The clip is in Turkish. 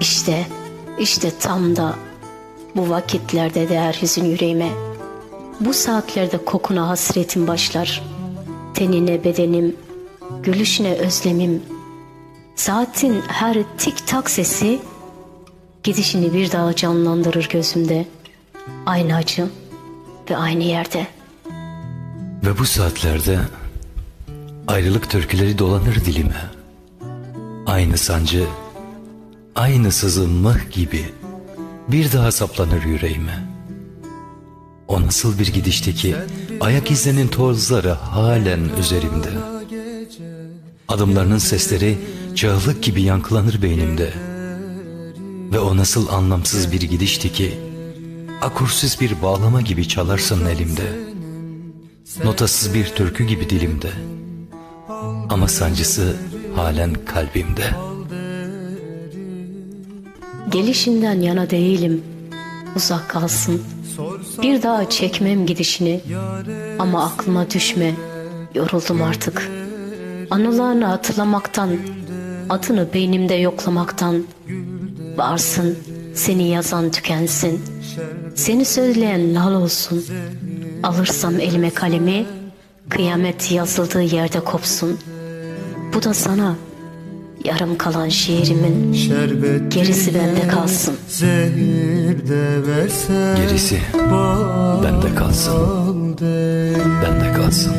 İşte, işte tam da bu vakitlerde değer hüzün yüreğime. Bu saatlerde kokuna hasretim başlar. Tenine bedenim, gülüşüne özlemim. Saatin her tik tak sesi gidişini bir daha canlandırır gözümde. Aynı acı ve aynı yerde. Ve bu saatlerde ayrılık türküleri dolanır dilime. Aynı sancı, aynı sızınmak gibi bir daha saplanır yüreğime. O nasıl bir gidişti ki ayak izlerinin tozları halen üzerimde. Adımlarının sesleri çığlık gibi yankılanır beynimde. Ve o nasıl anlamsız bir gidişti ki akursuz bir bağlama gibi çalarsın elimde. Notasız bir türkü gibi dilimde. Ama sancısı halen kalbimde. Gelişinden yana değilim. Uzak kalsın. Bir daha çekmem gidişini. Ama aklıma düşme. Yoruldum artık. Anılarını hatırlamaktan, adını beynimde yoklamaktan. Varsın, seni yazan tükensin. Seni söyleyen lal olsun. Alırsam elime kalemi, kıyamet yazıldığı yerde kopsun. Bu da sana yarım kalan şiirimin Şerbet gerisi bende kalsın. Zehir de versen Gerisi bende kalsın. Bende kalsın.